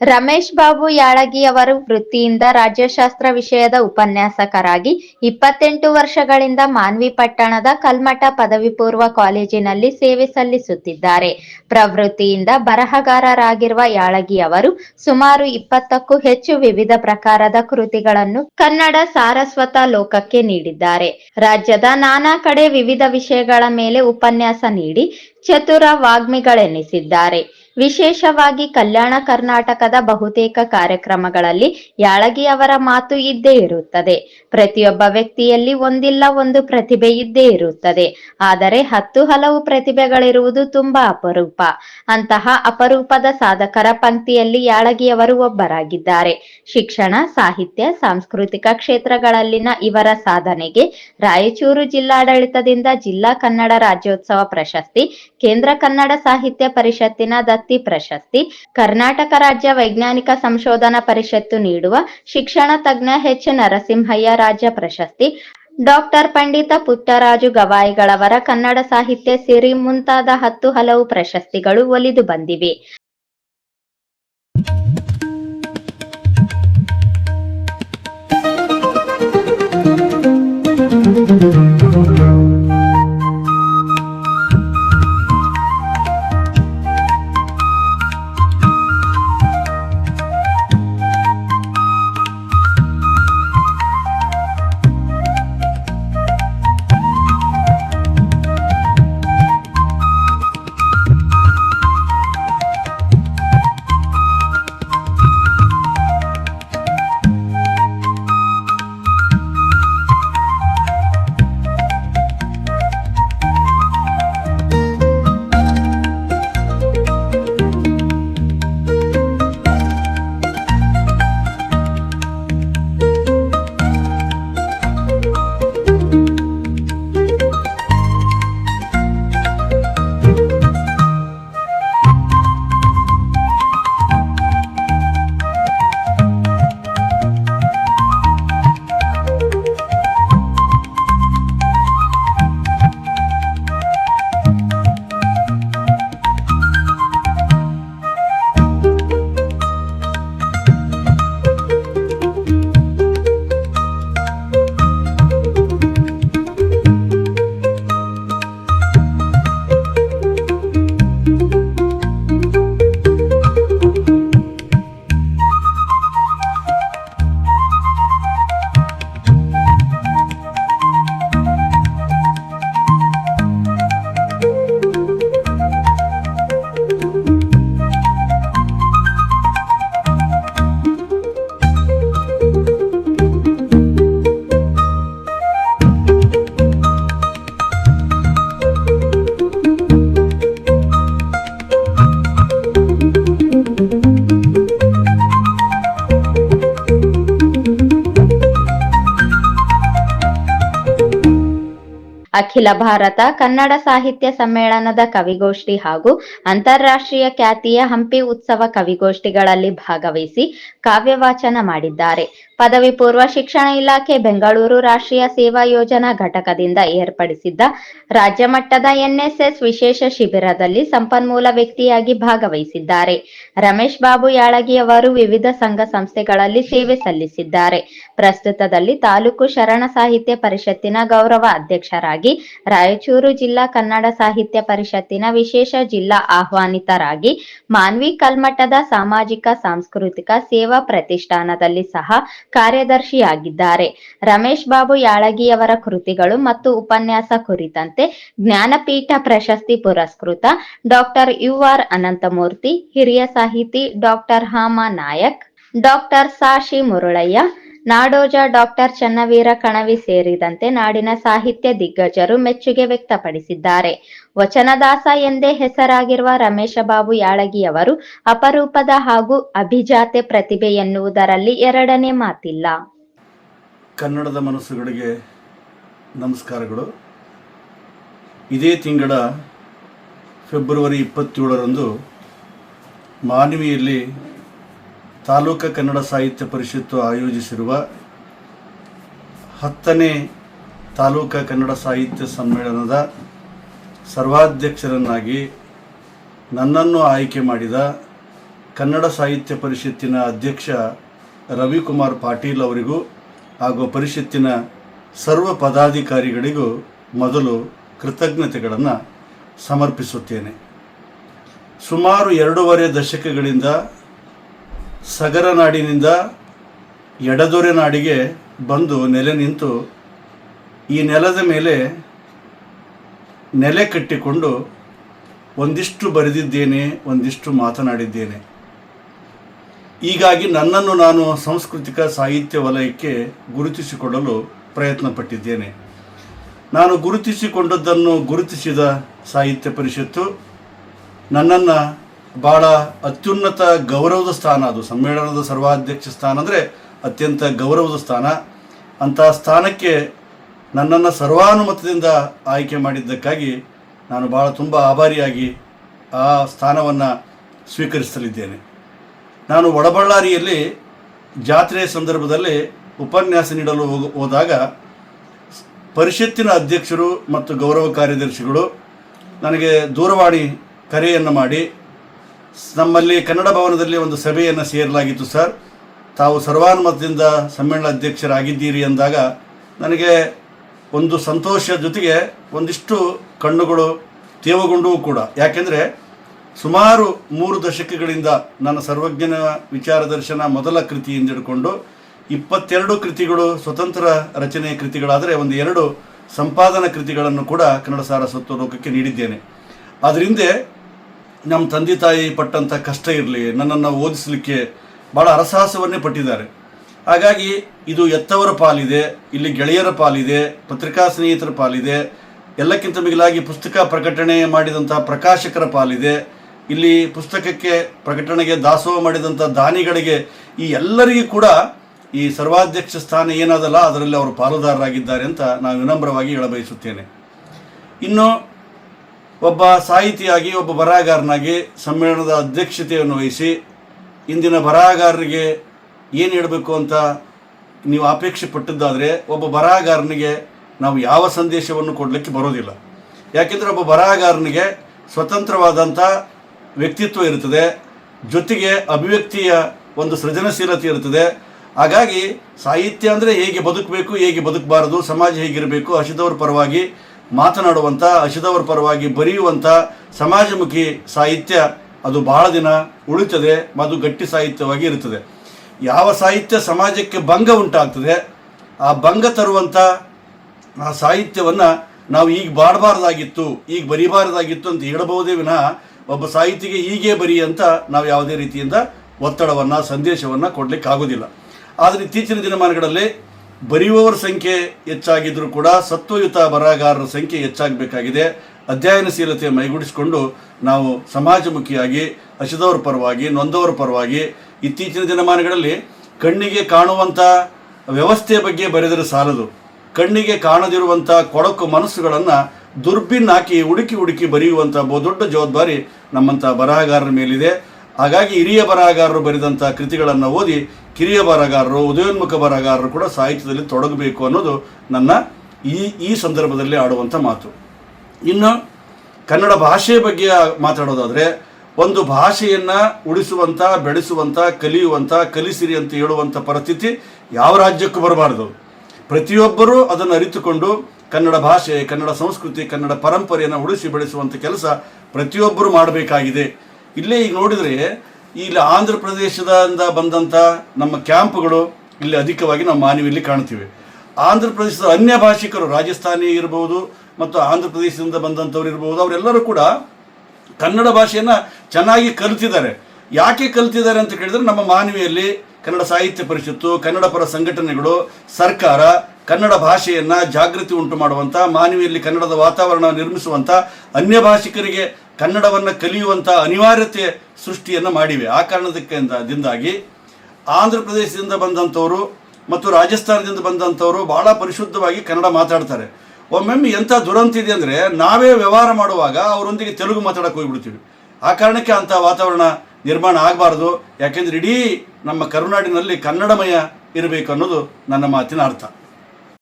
ರಮೇಶ್ ಬಾಬು ಯಾಳಗಿ ಅವರು ವೃತ್ತಿಯಿಂದ ರಾಜ್ಯಶಾಸ್ತ್ರ ವಿಷಯದ ಉಪನ್ಯಾಸಕರಾಗಿ ಇಪ್ಪತ್ತೆಂಟು ವರ್ಷಗಳಿಂದ ಮಾನ್ವಿ ಪಟ್ಟಣದ ಕಲ್ಮಠ ಪದವಿ ಪೂರ್ವ ಕಾಲೇಜಿನಲ್ಲಿ ಸೇವೆ ಸಲ್ಲಿಸುತ್ತಿದ್ದಾರೆ. ಪ್ರವೃತ್ತಿಯಿಂದ ಬರಹಗಾರರಾಗಿರುವ ಯಾಳಗಿ ಅವರು ಸುಮಾರು ಇಪ್ಪತ್ತಕ್ಕೂ ಹೆಚ್ಚು ವಿವಿಧ ಪ್ರಕಾರದ ಕೃತಿಗಳನ್ನು ಕನ್ನಡ ಸಾರಸ್ವತ ಲೋಕಕ್ಕೆ ನೀಡಿದ್ದಾರೆ. ರಾಜ್ಯದ ನಾನಾ ಕಡೆ ವಿವಿಧ ವಿಷಯಗಳ ಮೇಲೆ ಉಪನ್ಯಾಸ ನೀಡಿ ಚತುರ ವಾಗ್ಮಿಗಳೆನಿಸಿದ್ದಾರೆ. ವಿಶೇಷವಾಗಿ ಕಲ್ಯಾಣ ಕರ್ನಾಟಕದ ಬಹುತೇಕ ಕಾರ್ಯಕ್ರಮಗಳಲ್ಲಿ ಯಾಳಗಿ ಅವರ ಮಾತು ಇದ್ದೇ ಇರುತ್ತದೆ. ಪ್ರತಿಯೊಬ್ಬ ವ್ಯಕ್ತಿಯಲ್ಲಿ ಒಂದಿಲ್ಲ ಒಂದು ಪ್ರತಿಭೆ ಇದ್ದೇ ಇರುತ್ತದೆ. ಆದರೆ ಹತ್ತು ಹಲವು ಪ್ರತಿಭೆಗಳಿರುವುದು ತುಂಬಾ ಅಪರೂಪ. ಅಂತಹ ಅಪರೂಪದ ಸಾಧಕರ ಪಂಕ್ತಿಯಲ್ಲಿ ಯಾಳಗಿಯವರು ಒಬ್ಬರಾಗಿದ್ದಾರೆ. ಶಿಕ್ಷಣ, ಸಾಹಿತ್ಯ, ಸಾಂಸ್ಕೃತಿಕ ಕ್ಷೇತ್ರಗಳಲ್ಲಿನ ಇವರ ಸಾಧನೆಗೆ ರಾಯಚೂರು ಜಿಲ್ಲಾಡಳಿತದಿಂದ ಜಿಲ್ಲಾ ಕನ್ನಡ ರಾಜ್ಯೋತ್ಸವ ಪ್ರಶಸ್ತಿ, ಕೇಂದ್ರ ಕನ್ನಡ ಸಾಹಿತ್ಯ ಪರಿಷತ್ತಿನ ದತ್ತಿ ಪ್ರಶಸ್ತಿ ಕರ್ನಾಟಕ ರಾಜ್ಯ ವೈಜ್ಞಾನಿಕ ಸಂಶೋಧನಾ ಪರಿಷತ್ತು ನೀಡುವ ಶಿಕ್ಷಣ ತಜ್ಞ ಎಚ್ ನರಸಿಂಹಯ್ಯ ರಾಜ್ಯ ಪ್ರಶಸ್ತಿ. ಡಾಕ್ಟರ್ ಪಂಡಿತ ಪುಟ್ಟರಾಜು ಗವಾಯಿಗಳವರ ಕನ್ನಡ ಸಾಹಿತ್ಯ ಸಿರಿ ಮುಂತಾದ ಹತ್ತು ಹಲವು ಪ್ರಶಸ್ತಿಗಳು ಒಲಿದು ಬಂದಿವೆ. ಅಖಿಲ ಭಾರತ ಕನ್ನಡ ಸಾಹಿತ್ಯ ಸಮ್ಮೇಳನದ ಕವಿಗೋಷ್ಠಿ ಹಾಗೂ ಅಂತಾರಾಷ್ಟ್ರೀಯ ಖ್ಯಾತಿಯ ಹಂಪಿ ಉತ್ಸವ ಕವಿಗೋಷ್ಠಿಗಳಲ್ಲಿ ಭಾಗವಹಿಸಿ ಕಾವ್ಯ ವಾಚನ ಮಾಡಿದ್ದಾರೆ. ಪದವಿ ಪೂರ್ವ ಶಿಕ್ಷಣ ಇಲಾಖೆ ಬೆಂಗಳೂರು ರಾಷ್ಟ್ರೀಯ ಸೇವಾ ಯೋಜನಾ ಘಟಕದಿಂದ ಏರ್ಪಡಿಸಿದ್ದ ರಾಜ್ಯ ಮಟ್ಟದ ಎನ್ಎಸ್ಎಸ್ ವಿಶೇಷ ಶಿಬಿರದಲ್ಲಿ ಸಂಪನ್ಮೂಲ ವ್ಯಕ್ತಿಯಾಗಿ ಭಾಗವಹಿಸಿದ್ದಾರೆ. ರಮೇಶ್ ಬಾಬು ಯಾಳಗಿ ಅವರು ವಿವಿಧ ಸಂಘ ಸಂಸ್ಥೆಗಳಲ್ಲಿ ಸೇವೆ ಸಲ್ಲಿಸಿದ್ದಾರೆ. ಪ್ರಸ್ತುತದಲ್ಲಿ ತಾಲೂಕು ಶರಣ ಸಾಹಿತ್ಯ ಪರಿಷತ್ತಿನ ಗೌರವ ಅಧ್ಯಕ್ಷರಾಗಿ, ರಾಯಚೂರು ಜಿಲ್ಲಾ ಕನ್ನಡ ಸಾಹಿತ್ಯ ಪರಿಷತ್ತಿನ ವಿಶೇಷ ಜಿಲ್ಲಾ ಆಹ್ವಾನಿತರಾಗಿ, ಮಾನ್ವಿ ಕಲ್ಮಠದ ಸಾಮಾಜಿಕ, ಸಾಂಸ್ಕೃತಿಕ ಸೇವಾ ಪ್ರತಿಷ್ಠಾನದಲ್ಲಿ ಸಹ ಕಾರ್ಯದರ್ಶಿಯಾಗಿದ್ದಾರೆ. ರಮೇಶ್ ಬಾಬು ಯಾಳಗಿಯವರ ಕೃತಿಗಳು ಮತ್ತು ಉಪನ್ಯಾಸ ಕುರಿತಂತೆ ಜ್ಞಾನಪೀಠ ಪ್ರಶಸ್ತಿ ಪುರಸ್ಕೃತ ಡಾಕ್ಟರ್ ಯು ಆರ್ ಅನಂತಮೂರ್ತಿ, ಹಿರಿಯ ಸಾಹಿತಿ doctor Hama Nayak doctor Sashi Murulaiah Nadoja doctor Channaveera Kanavi ಸೇರಿದಂತೆ ನಾಡಿನ ಸಾಹಿತ್ಯ ದಿಗ್ಗಜರು ಮೆಚ್ಚುಗೆ ವ್ಯಕ್ತಪಡಿಸಿದ್ದಾರೆ. ವಚನದಾಸ ಎಂದೇ ಹೆಸರಾಗಿರುವ ರಮೇಶ ಬಾಬು ಯಾಳಗಿಯವರು ಅಪರೂಪದ ಹಾಗೂ ಅಭಿಜಾತೆ ಪ್ರತಿಭೆ ಎನ್ನುವುದರಲ್ಲಿ ಎರಡನೇ ಮಾತಿಲ್ಲ. ಕನ್ನಡದ ಮನಸ್ಸುಗಳಿಗೆ ನಮಸ್ಕಾರಗಳು. ಇದೇ ತಿಂಗಳ ಫೆಬ್ರವರಿ ಇಪ್ಪತ್ತೇಳರಂದು ಮಾನವಿಯಲ್ಲಿ ತಾಲೂಕಾ ಕನ್ನಡ ಸಾಹಿತ್ಯ ಪರಿಷತ್ತು ಆಯೋಜಿಸಿರುವ ಹತ್ತನೇ ತಾಲೂಕ ಕನ್ನಡ ಸಾಹಿತ್ಯ ಸಮ್ಮೇಳನದ ಸರ್ವಾಧ್ಯಕ್ಷರನ್ನಾಗಿ ನನ್ನನ್ನು ಆಯ್ಕೆ ಮಾಡಿದ ಕನ್ನಡ ಸಾಹಿತ್ಯ ಪರಿಷತ್ತಿನ ಅಧ್ಯಕ್ಷ ರವಿಕುಮಾರ್ ಪಾಟೀಲ್ ಅವರಿಗೂ ಹಾಗೂ ಪರಿಷತ್ತಿನ ಸರ್ವ ಪದಾಧಿಕಾರಿಗಳಿಗೂ ಮೊದಲು ಕೃತಜ್ಞತೆಗಳನ್ನು ಸಮರ್ಪಿಸುತ್ತೇನೆ. ಸುಮಾರು ಎರಡೂವರೆ ದಶಕಗಳಿಂದ ಸಗರ ನಾಡಿನಿಂದ ಎಡದೊರೆ ನಾಡಿಗೆ ಬಂದು ನೆಲೆ ನಿಂತು ಈ ನೆಲದ ಮೇಲೆ ನೆಲೆ ಕಟ್ಟಿಕೊಂಡು ಒಂದಿಷ್ಟು ಬರೆದಿದ್ದೇನೆ, ಒಂದಿಷ್ಟು ಮಾತನಾಡಿದ್ದೇನೆ. ಹೀಗಾಗಿ ನನ್ನನ್ನು ನಾನು ಸಾಂಸ್ಕೃತಿಕ ಸಾಹಿತ್ಯ ವಲಯಕ್ಕೆ ಗುರುತಿಸಿಕೊಳ್ಳಲು ಪ್ರಯತ್ನಪಟ್ಟಿದ್ದೇನೆ. ನಾನು ಗುರುತಿಸಿಕೊಂಡದ್ದನ್ನು ಗುರುತಿಸಿದ ಸಾಹಿತ್ಯ ಪರಿಷತ್ತು ನನ್ನನ್ನು ಭಾಳ ಅತ್ಯುನ್ನತ ಗೌರವದ ಸ್ಥಾನ ಅದು. ಸಮ್ಮೇಳನದ ಸರ್ವಾಧ್ಯಕ್ಷ ಸ್ಥಾನ ಅಂದರೆ ಅತ್ಯಂತ ಗೌರವದ ಸ್ಥಾನ. ಅಂತಹ ಸ್ಥಾನಕ್ಕೆ ನನ್ನನ್ನು ಸರ್ವಾನುಮತದಿಂದ ಆಯ್ಕೆ ಮಾಡಿದ್ದಕ್ಕಾಗಿ ನಾನು ಭಾಳ ತುಂಬ ಆಭಾರಿಯಾಗಿ ಆ ಸ್ಥಾನವನ್ನು ಸ್ವೀಕರಿಸಲಿದ್ದೇನೆ. ನಾನು ಒಡಬಳ್ಳಾರಿಯಲ್ಲಿ ಜಾತ್ರೆ ಸಂದರ್ಭದಲ್ಲಿ ಉಪನ್ಯಾಸ ನೀಡಲು ಹೋದಾಗ ಪರಿಷತ್ತಿನ ಅಧ್ಯಕ್ಷರು ಮತ್ತು ಗೌರವ ಕಾರ್ಯದರ್ಶಿಗಳು ನನಗೆ ದೂರವಾಣಿ ಕರೆಯನ್ನು ಮಾಡಿ ನಮ್ಮಲ್ಲಿ ಕನ್ನಡ ಭವನದಲ್ಲಿ ಒಂದು ಸಭೆಯನ್ನು ಸೇರಲಾಗಿತ್ತು, ಸರ್. ತಾವು ಸರ್ವಾನುಮತದಿಂದ ಸಮ್ಮೇಳನ ಅಧ್ಯಕ್ಷರಾಗಿದ್ದೀರಿ ಅಂದಾಗ ನನಗೆ ಒಂದು ಸಂತೋಷ ಜೊತೆಗೆ ಒಂದಿಷ್ಟು ಕಣ್ಣುಗಳು ತೇವಗೊಂಡವು ಕೂಡ. ಯಾಕೆಂದರೆ ಸುಮಾರು ಮೂರು ದಶಕಗಳಿಂದ ನನ್ನ ಸರ್ವಜ್ಞನ ವಿಚಾರ ದರ್ಶನ ಮೊದಲ ಕೃತಿಯಿಂದ ಹಿಡ್ಕೊಂಡು ಇಪ್ಪತ್ತೆರಡು ಕೃತಿಗಳು ಸ್ವತಂತ್ರ ರಚನೆಯ ಕೃತಿಗಳಾದರೆ ಒಂದು ಎರಡು ಸಂಪಾದನಾ ಕೃತಿಗಳನ್ನು ಕೂಡ ಕನ್ನಡ ಸಾರಸ್ವತ್ವ ಲೋಕಕ್ಕೆ ನೀಡಿದ್ದೇನೆ. ಅದರಿಂದ ನಮ್ಮ ತಂದೆ ತಾಯಿ ಪಟ್ಟಂಥ ಕಷ್ಟ ಇರಲಿ, ನನ್ನನ್ನು ಓದಿಸಲಿಕ್ಕೆ ಭಾಳ ಅರಸಾಹಸವನ್ನೇ ಪಟ್ಟಿದ್ದಾರೆ. ಹಾಗಾಗಿ ಇದು ಎತ್ತವರ ಪಾಲಿದೆ, ಇಲ್ಲಿ ಗೆಳೆಯರ ಪಾಲಿದೆ, ಪತ್ರಿಕಾ ಸ್ನೇಹಿತರ ಪಾಲಿದೆ, ಎಲ್ಲಕ್ಕಿಂತ ಮಿಗಿಲಾಗಿ ಪುಸ್ತಕ ಪ್ರಕಟಣೆ ಮಾಡಿದಂಥ ಪ್ರಕಾಶಕರ ಪಾಲಿದೆ, ಇಲ್ಲಿ ಪುಸ್ತಕಕ್ಕೆ ಪ್ರಕಟಣೆಗೆ ದಾಸೋಹ ಮಾಡಿದಂಥ ದಾನಿಗಳಿಗೆ ಈ ಎಲ್ಲರಿಗೂ ಕೂಡ ಈ ಸರ್ವಾಧ್ಯಕ್ಷ ಸ್ಥಾನ ಏನದಲ್ಲ, ಅದರಲ್ಲಿ ಅವರು ಪಾಲುದಾರರಾಗಿದ್ದಾರೆ ಅಂತ ನಾನು ವಿನಮ್ರವಾಗಿ ಹೇಳಬಯಸುತ್ತೇನೆ. ಇನ್ನು ಒಬ್ಬ ಸಾಹಿತಿಯಾಗಿ, ಒಬ್ಬ ಬರಹಗಾರನಾಗಿ ಸಮ್ಮೇಳನದ ಅಧ್ಯಕ್ಷತೆಯನ್ನು ವಹಿಸಿ ಇಂದಿನ ಬರಹಗಾರರಿಗೆ ಏನು ಹೇಳಬೇಕು ಅಂತ ನೀವು ಅಪೇಕ್ಷೆ ಪಟ್ಟದ್ದಾದರೆ ಒಬ್ಬ ಬರಹಗಾರನಿಗೆ ನಾವು ಯಾವ ಸಂದೇಶವನ್ನು ಕೊಡಲಿಕ್ಕೆ ಬರೋದಿಲ್ಲ. ಯಾಕೆಂದರೆ ಒಬ್ಬ ಬರಹಗಾರನಿಗೆ ಸ್ವತಂತ್ರವಾದಂಥ ವ್ಯಕ್ತಿತ್ವ ಇರುತ್ತದೆ, ಜೊತೆಗೆ ಅಭಿವ್ಯಕ್ತಿಯ ಒಂದು ಸೃಜನಶೀಲತೆ ಇರುತ್ತದೆ. ಹಾಗಾಗಿ ಸಾಹಿತ್ಯ ಅಂದರೆ ಹೇಗೆ ಬದುಕಬೇಕು, ಹೇಗೆ ಬದುಕಬಾರದು, ಸಮಾಜ ಹೇಗಿರಬೇಕು ಹಸಿದವ್ರ ಪರವಾಗಿ ಮಾತನಾಡುವಂಥ ಹಸಿದವರ ಪರವಾಗಿ ಬರೆಯುವಂಥ ಸಮಾಜಮುಖಿ ಸಾಹಿತ್ಯ ಅದು ಬಹಳ ದಿನ ಉಳಿತದೆ ಅದು ಗಟ್ಟಿ ಸಾಹಿತ್ಯವಾಗಿ ಇರುತ್ತದೆ. ಯಾವ ಸಾಹಿತ್ಯ ಸಮಾಜಕ್ಕೆ ಭಂಗ ಉಂಟಾಗ್ತದೆ, ಆ ಭಂಗ ತರುವಂಥ ಆ ಸಾಹಿತ್ಯವನ್ನು ನಾವು ಈಗ ಬಾಡಬಾರ್ದಾಗಿತ್ತು, ಈಗ ಬರಿಬಾರ್ದಾಗಿತ್ತು ಅಂತ ಹೇಳಬಹುದೇ ವಿನಃ ಒಬ್ಬ ಸಾಹಿತಿಗೆ ಹೀಗೆ ಬರಿ ಅಂತ ನಾವು ಯಾವುದೇ ರೀತಿಯಿಂದ ಒತ್ತಡವನ್ನು, ಸಂದೇಶವನ್ನು ಕೊಡಲಿಕ್ಕೆ ಆಗೋದಿಲ್ಲ ಆದರೆ ಇತ್ತೀಚಿನ ದಿನಮಾನಗಳಲ್ಲಿ ಬರೆಯುವವರ ಸಂಖ್ಯೆ ಹೆಚ್ಚಾಗಿದ್ದರೂ ಕೂಡ ಸತ್ವಯುತ ಬರಹಗಾರರ ಸಂಖ್ಯೆ ಹೆಚ್ಚಾಗಬೇಕಾಗಿದೆ. ಅಧ್ಯಯನಶೀಲತೆ ಮೈಗೂಡಿಸಿಕೊಂಡು ನಾವು ಸಮಾಜಮುಖಿಯಾಗಿ, ಹಸಿದವರ ಪರವಾಗಿ, ನೊಂದವರ ಪರವಾಗಿ ಇತ್ತೀಚಿನ ದಿನಮಾನಗಳಲ್ಲಿ ಕಣ್ಣಿಗೆ ಕಾಣುವಂಥ ವ್ಯವಸ್ಥೆಯ ಬಗ್ಗೆ ಬರೆದರೆ ಸಾಲದು. ಕಣ್ಣಿಗೆ ಕಾಣದಿರುವಂಥ ಕೊಳಕು ಮನಸ್ಸುಗಳನ್ನು ದುರ್ಬಿನ್ ಹಾಕಿ ಹುಡುಕಿ ಹುಡುಕಿ ಬರೆಯುವಂಥ ಬಹುದೊಡ್ಡ ಜವಾಬ್ದಾರಿ ನಮ್ಮಂಥ ಬರಹಗಾರರ ಮೇಲಿದೆ. ಹಾಗಾಗಿ ಹಿರಿಯ ಬರಹಗಾರರು ಬರೆದಂಥ ಕೃತಿಗಳನ್ನು ಓದಿ ಕಿರಿಯ ಬರಹಗಾರರು, ಉದಯೋನ್ಮುಖ ಬರಹಗಾರರು ಕೂಡ ಸಾಹಿತ್ಯದಲ್ಲಿ ತೊಡಗಬೇಕು ಅನ್ನೋದು ನನ್ನ ಈ ಈ ಸಂದರ್ಭದಲ್ಲಿ ಆಡುವಂಥ ಮಾತು. ಇನ್ನು ಕನ್ನಡ ಭಾಷೆಯ ಬಗ್ಗೆ ಮಾತಾಡೋದಾದರೆ, ಒಂದು ಭಾಷೆಯನ್ನು ಉಳಿಸುವಂಥ ಬೆಳೆಸುವಂಥ ಕಲಿಯುವಂಥ ಕಲಿಸಿರಿ ಅಂತ ಹೇಳುವಂಥ ಪರಿಸ್ಥಿತಿ ಯಾವ ರಾಜ್ಯಕ್ಕೂ ಬರಬಾರ್ದು. ಪ್ರತಿಯೊಬ್ಬರೂ ಅದನ್ನು ಅರಿತುಕೊಂಡು ಕನ್ನಡ ಭಾಷೆ, ಕನ್ನಡ ಸಂಸ್ಕೃತಿ, ಕನ್ನಡ ಪರಂಪರೆಯನ್ನು ಉಳಿಸಿ ಬೆಳೆಸುವಂಥ ಕೆಲಸ ಪ್ರತಿಯೊಬ್ಬರು ಮಾಡಬೇಕಾಗಿದೆ. ಇಲ್ಲೇ ಈಗ ನೋಡಿದರೆ ಇಲ್ಲಿ ಆಂಧ್ರ ಪ್ರದೇಶದಿಂದ ಬಂದಂಥ ನಮ್ಮ ಕ್ಯಾಂಪ್ಗಳು ಇಲ್ಲಿ ಅಧಿಕವಾಗಿ ನಾವು ಮಾನವಿಯಲ್ಲಿ ಕಾಣ್ತೀವಿ ಆಂಧ್ರ ಪ್ರದೇಶದ ಅನ್ಯ ಭಾಷಿಕರು ರಾಜಸ್ಥಾನಿ ಇರ್ಬೋದು ಮತ್ತು ಆಂಧ್ರ ಪ್ರದೇಶದಿಂದ ಬಂದಂಥವ್ರು ಇರ್ಬೋದು, ಅವರೆಲ್ಲರೂ ಕೂಡ ಕನ್ನಡ ಭಾಷೆಯನ್ನು ಚೆನ್ನಾಗಿ ಕಲಿತಿದ್ದಾರೆ. ಯಾಕೆ ಕಲಿತಿದ್ದಾರೆ ಅಂತ ಕೇಳಿದ್ರೆ ನಮ್ಮ ಮಾನವಿಯಲ್ಲಿ ಕನ್ನಡ ಸಾಹಿತ್ಯ ಪರಿಷತ್ತು, ಕನ್ನಡ ಪರ ಸಂಘಟನೆಗಳು, ಸರ್ಕಾರ, ಕನ್ನಡ ಭಾಷೆಯನ್ನು ಜಾಗೃತಿ ಉಂಟು ಮಾಡುವಂಥ ಮಾನವಿಯಲ್ಲಿ ಕನ್ನಡದ ವಾತಾವರಣ ನಿರ್ಮಿಸುವಂಥ ಅನ್ಯ ಭಾಷಿಕರಿಗೆ ಕನ್ನಡವನ್ನು ಕಲಿಯುವಂಥ ಅನಿವಾರ್ಯತೆ ಸೃಷ್ಟಿಯನ್ನು ಮಾಡಿವೆ. ಆ ಕಾರಣದಿಂದಾಗಿ ಆಂಧ್ರ ಪ್ರದೇಶದಿಂದ ಬಂದಂಥವರು ಮತ್ತು ರಾಜಸ್ಥಾನದಿಂದ ಬಂದಂಥವರು ಭಾಳ ಪರಿಶುದ್ಧವಾಗಿ ಕನ್ನಡ ಮಾತಾಡ್ತಾರೆ. ಒಮ್ಮೊಮ್ಮೆ ಎಂಥ ದುರಂತ ಇದೆ ಅಂದರೆ ನಾವೇ ವ್ಯವಹಾರ ಮಾಡುವಾಗ ಅವರೊಂದಿಗೆ ತೆಲುಗು ಮಾತಾಡಕ್ಕೆ ಹೋಗ್ಬಿಡ್ತೀವಿ. ಆ ಕಾರಣಕ್ಕೆ ಅಂಥ ವಾತಾವರಣ ನಿರ್ಮಾಣ ಆಗಬಾರ್ದು. ಯಾಕೆಂದರೆ ಇಡೀ ನಮ್ಮ ಕರುನಾಡಿನಲ್ಲಿ ಕನ್ನಡಮಯ ಇರಬೇಕು ಅನ್ನೋದು ನನ್ನ ಮಾತಿನ ಅರ್ಥ.